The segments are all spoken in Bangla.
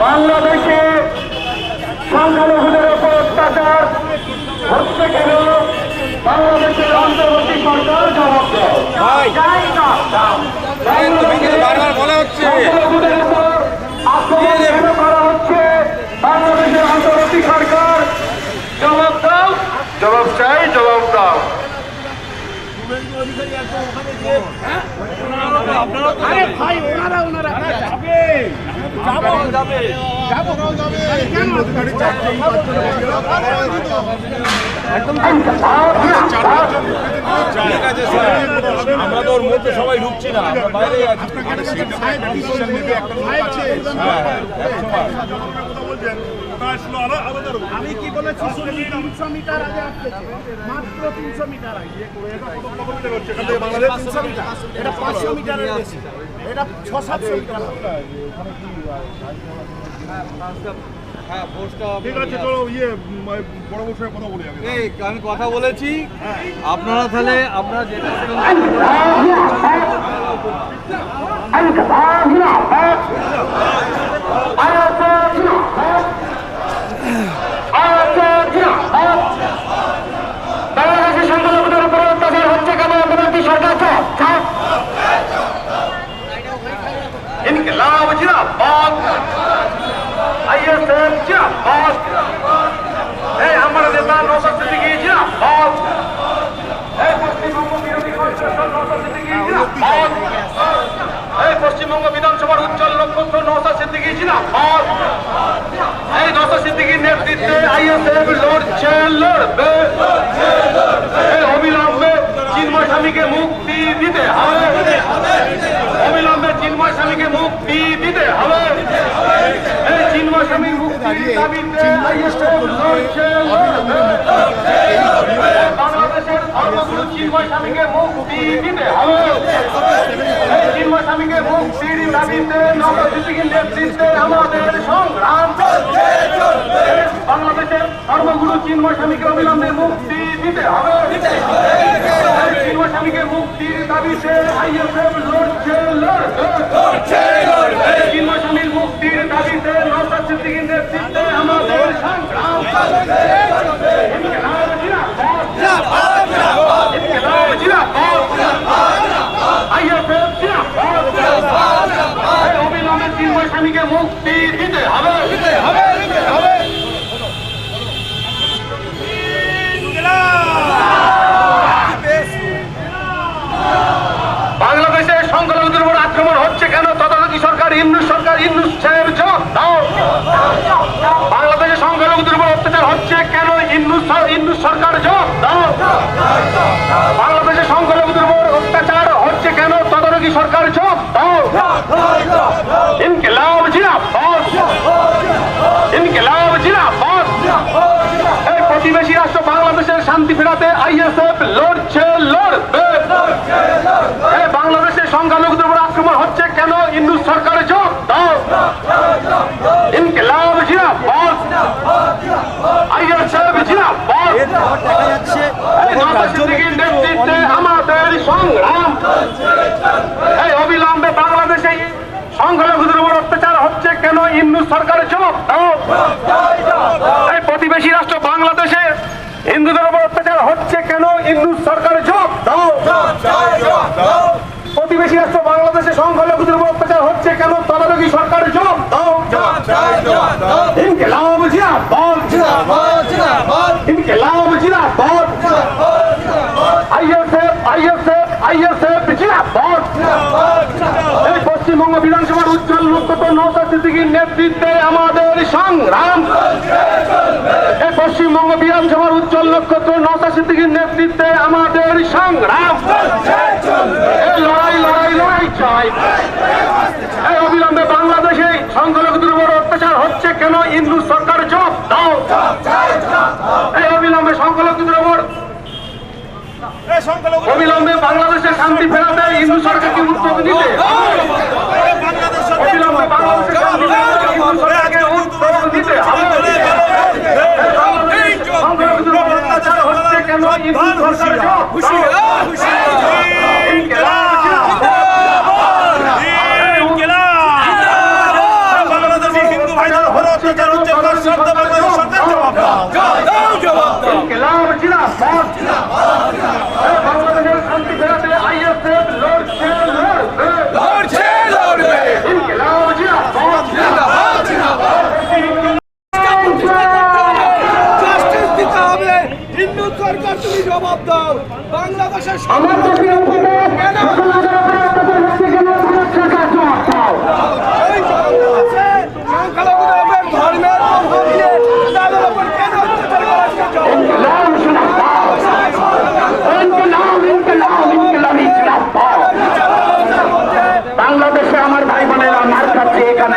বাংলাদেশে সংখ্যালঘুদের উপর অত্যাচার হচ্ছে কেন? বাংলাদেশের অন্তর্বর্তী সরকার জবাব দেয় ভাই চাই না ভাই, তুমি কিন্তু বারবার বলা হচ্ছে সংখ্যালঘুদের উপর আক্রমণ কেন করা হচ্ছে বাংলাদেশের অন্তর্বর্তী সরকার জবাব দাও জবাব চাই জবাব দাও আরে ভাই ওনারা ওনারা যাবে যাবে যাব কেন ঠিক আছে স্যার আমরা তো ওর মধ্যে সবাই ঢুকছি না আমরা বাইরে আছি। আমি কি বলেছি তিনশো মিটার আগে আসতেছে মাত্র তিনশো মিটার আগে। তিনশো মিটার। এটা পাঁচশো মিটারের বেশি। এটা ছ সাতশো মিটার হ্যাঁ পোস্টটা ঠিক আছে চলো ইয়ে বড় বড় কথা বলি আগে। এই আমি কথা বলেছি। আপনারা তাহলে আমরা যেটা সংখ্যালঘুদের উপর অত্যাচার হচ্ছে কেন অন্তর্বর্তী সরকার চাপ ইনকলাব জিন্দাবাদ আইএসএফ জিন্দাবাদ এই আমার নেতা নৌসাদ সিদ্দিকী জিন্দাবাদ এই পশ্চিমবঙ্গ বিরোধী কনস্টিটিউশন নৌসাদ সিদ্দিকী জিন্দাবাদ এই পশ্চিমবঙ্গ বিধানসভার উজ্জ্বল নক্ষত্র নৌসাদ সিদ্দিকী জিন্দাবাদ এই নৌসাদ সিদ্দিকীর নেতৃত্বে আইএসএফ লড়ছে লড়বে অবিলম্বে চিন্ময় স্বামীকে মুক্তি দিতে হবে অবিলম্বে চিন্ময় স্বামীকে মুক্তি দিতে হবে এই চিন্ময় স্বামীর মুক্তির দাবিতে ISF লড়ছে। বাংলাদেশের ধর্মগুরু চিন্ময় স্বামীকে মুক্তি দিতে হবে আমাদের সংগ্রাম বাংলাদেশের ধর্মগুরু চিন্ময় স্বামীকে অবিলম্বে মুক্তি দিতে হবে। চিন্ময় স্বামীকে মুক্তির দাবিতে আইএসএফ লড়ছে এই চিন্ময় স্বামীর মুক্তির দাবিতে নৌসাদ সিদ্দিকীর নেতৃত্বে আমাদের সংগ্রাম ইনকিলাব জিন্দাবাদ। ইনকিলাব জিন্দাবাদ। ISF জিন্দাবাদ। এই অবিলম্বে চিন্ময় স্বামীকে মুক্তি সরকার জবাব দাও। ইনকিলাব জিন্দাবাদ। ইনকিলাব জিন্দাবাদ। এই প্রতিবেশী রাষ্ট্র বাংলাদেশের শান্তি ফেরাতে আইএসএফ লড়ছে লড়বে। এই বাংলাদেশের সংখ্যালঘুদের উপর আক্রমণ হচ্ছে কেন? ইন্দু সরকারের জবাব দাও। ইনকিলাব জিন্দাবাদ। আইএসএফ জিন্দাবাদ। এই নেতৃত্বে আমাদের সংগ্রাম এই অবিলম্বে বাংলাদেশে সংখ্যালঘুদের উপর অত্যাচার হচ্ছে কেন ইন্দু সরকারের জবাব দাও এই প্রতিবেশী রাষ্ট্র বাংলাদেশে হিন্দুদের উপর অত্যাচার হচ্ছে কেন হিন্দু সরকারের জবাব দাও প্রতিবেশী রাষ্ট্র বাংলাদেশে সংখ্যালঘুদের উপর অত্যাচার হচ্ছে কেন তদারকি সরকারের জবাব দাও ইনকিলাব জিন্দাবাদ ইনকিলাব জিন্দাবাদ আইএসএফ আইএসএফ আইএসএফ জিন্দাবাদ এই পশ্চিমবঙ্গ বিধানসভার উজ্জ্বল সিদ্দিকীর নেতৃত্বে আমাদের সংগ্রাম। পশ্চিমবঙ্গ বিধানসভার উজ্জ্বল নক্ষত্র নৌসাদ সিদ্দিকীর নেতৃত্বে আমাদের সংগ্রাম। এই লড়াই লড়াই লড়াই চাই। এই অবিলম্বে বাংলাদেশে সংখ্যালঘুদের উপর অত্যাচার হচ্ছে কেন? হিন্দু সরকার জবাব দাও। এই অবিলম্বে সংখ্যালঘুদের উপর অবিলম্বে বাংলাদেশে শান্তি ফেরাতে হিন্দু সরকারকে উদ্যোগ নিতে অবিলম্বে বাংলাদেশে শান্তি ফেরাতে হিন্দু সরকারকে উদ্যোগ নিতে হবে সংখ্যালঘুদের উপর অত্যাচার হচ্ছে কেন হিন্দু সরকার জবাব দাও ইনকিলাব জিন্দাবাদ। বাংলাদেশি হিন্দু ভাই মাইনার তার শব্দ বাংলাদেশ সরকার জবাব দাও। দাও জবাব বাংলাদেশের শান্তি ফেরাতে আইএসএফ লড়ছে লড়বে লড়ছে লড়বে ইনকিলাব জিন্দাবাদ জিন্দাবাদ জিন্দাবাদ জাস্টিস দিতে হবে হিন্দু সরকার তুমি জবাব দাও কেন এই বাংলাদেশে সংখ্যালঘুদের ধর্মের প্রভাব দিয়ে তাদের উপর কেন অত্যাচার করা হচ্ছে? ইনকিলাব ইনকিলাব ইনকিলাব জিন্দাবাদ বাংলাদেশে আমার ভাই বোনেরা মার খাচ্ছে এখানে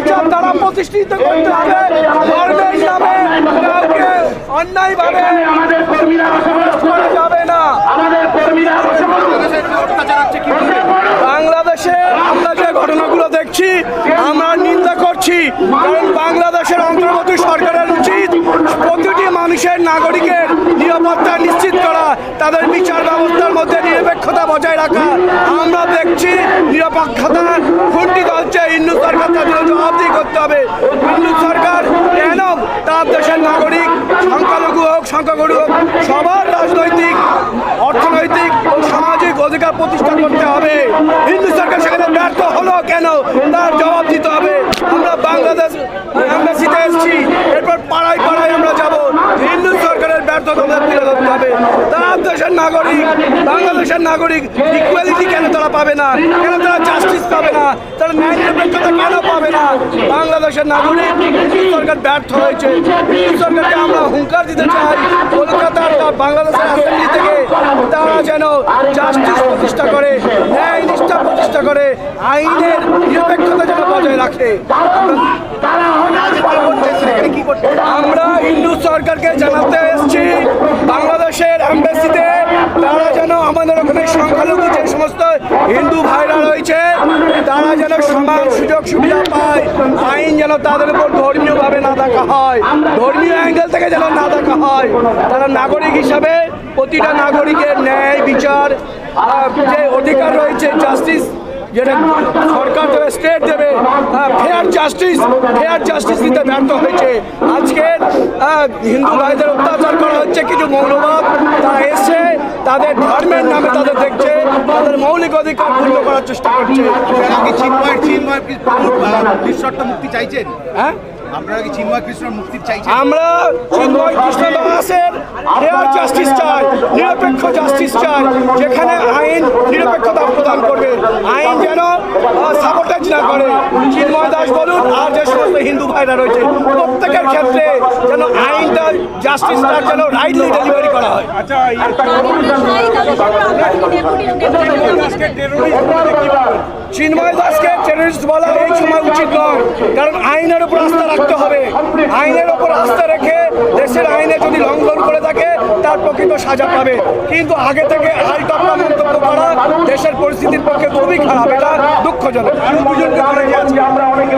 বিচার দ্বারা প্রতিষ্ঠিত করতে হবে ধর্মের নামে কাউকে যাবে না। বাংলাদেশে আমরা যে ঘটনাগুলো দেখছি, আমরা নিন্দা করছি, কারণ বাংলাদেশের অন্তর্বর্তী সরকারের প্রতিটি মানুষের নাগরিকের নিরাপত্তা নিশ্চিত করা, তাদের বিচার ব্যবস্থার মধ্যে নিরপেক্ষতা বজায় রাখা। আমরা দেখছি নিরপেক্ষতা খুন্টি হচ্ছে হিন্দু সরকার তাদের জবাবদি করতে হবে হিন্দু সরকার কেন তার দেশের নাগরিক সংখ্যালঘু হোক সংখ্যাগুরু হোক সবার রাজনৈতিক অর্থনৈতিক ও সামাজিক অধিকার প্রতিষ্ঠা করতে হবে হিন্দু সরকার সেখানে ব্যর্থ হলো কেন তার জবাব দিতে হবে আমরা বাংলাদেশ এম্বাসিতে এসেছি এরপর পাড়ায় পাড়ায় আমরা যাব হিন্দু সরকারের ব্যর্থতা তুলে ধরতে হবে তার দেশের নাগরিক, বাংলাদেশের নাগরিক ইকুয়ালিটি কেন তারা পাবে না? কেন তারা জাস্টিস পাবে না? তারা ন্যায় কেন পাবে না? বাংলাদেশের নাগরিক সরকার ব্যর্থ হয়েছে। সরকারকে আমরা হুঙ্কার দিতে চাই। কলকাতার বাংলাদেশের অ্যাসেম্বলি থেকে তারা যেন জাস্টিস প্রতিষ্ঠা করে, ন্যায় নিষ্ঠা প্রতিষ্ঠা করে, আইনের নিরপেক্ষতা যেন বজায় রাখে। আমরা হিন্দু সরকারকে জানাতে এসেছি, বাংলাদেশের এম্বাসিতে তারা যেন আমাদের ওখানে সংখ্যালঘু যে সমস্ত হিন্দু ভাইরা রয়েছে, তারা যেন সমান সুযোগ সুবিধা পায়। আইন যেন তাদের উপর ধর্মীয়ভাবে না দেখা হয়, ধর্মীয় অ্যাঙ্গেল থেকে যেন না দেখা হয়। তারা নাগরিক হিসাবে প্রতিটা নাগরিকের ন্যায় বিচার যে অধিকার রয়েছে, জাস্টিস যেটা সরকার দেবে স্টেট দেবে। ফেয়ার জাস্টিস ফেয়ার জাস্টিস দিতে ব্যর্থ হয়েছে। আজকে আহ, হিন্দু ভাইদের অত্যাচার করা হচ্ছে কিছু মৌলবাদ তারা এসে তাদের ধর্মের নামে তাদের দেখছে তাদের মৌলিক অধিকার পূর্ণ করার চেষ্টা করছে। মুক্তি চাইছেন? হ্যাঁ? আপনারা কি চিন্ময় কৃষ্ণর মুক্তি চাইছেন? আমরা চিন্ময় কৃষ্ণ দাসের ফেয়ার জাস্টিস চাই নিরপেক্ষ জাস্টিস চাই যেখানে আইন নিরপেক্ষতা প্রদান করবে। আইন যেন সাপোর্টাজ না করে। চিন্ময় দাস বলুন আর যে সমস্ত হিন্দু ভাইরা রয়েছে প্রত্যেকের ক্ষেত্রে যেন আইনটা জাস্টিসটা যেন রাইটলি ডেলিভারি করা হয়। আচ্ছা চিন্ময় দাসকে টেররিস্ট বলা এই সময় উচিত নয় কারণ আইনের উপর আস্থা রাখতে হবে। আইনের উপর আস্থা রেখে দেশের আইনে যদি লঙ্ঘন করে থাকে তার প্রকৃত সাজা পাবে। কিন্তু আগে থেকে আলটাপটা মন্তব্য করা দেশের পরিস্থিতির পক্ষে খুবই খারাপ। এটা দুঃখজনক। দুজনকে ধরে অনেকে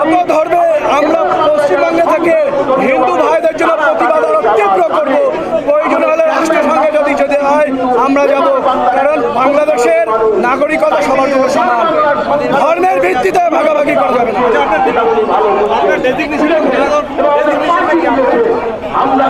যত ধরবে আমরা পশ্চিমবঙ্গে থেকে হিন্দু ভাইদের জন্য প্রতিবাদ আরও তীব্র করব। প্রয়োজন হলে রাষ্ট্রসংঘে যদি যদি হয় আমরা যাব। কারণ বাংলাদেশের নাগরিকতা সবার জন্য সমান। ধর্মের ভিত্তিতে ভাগাভাগি করা যাবে না। আমরা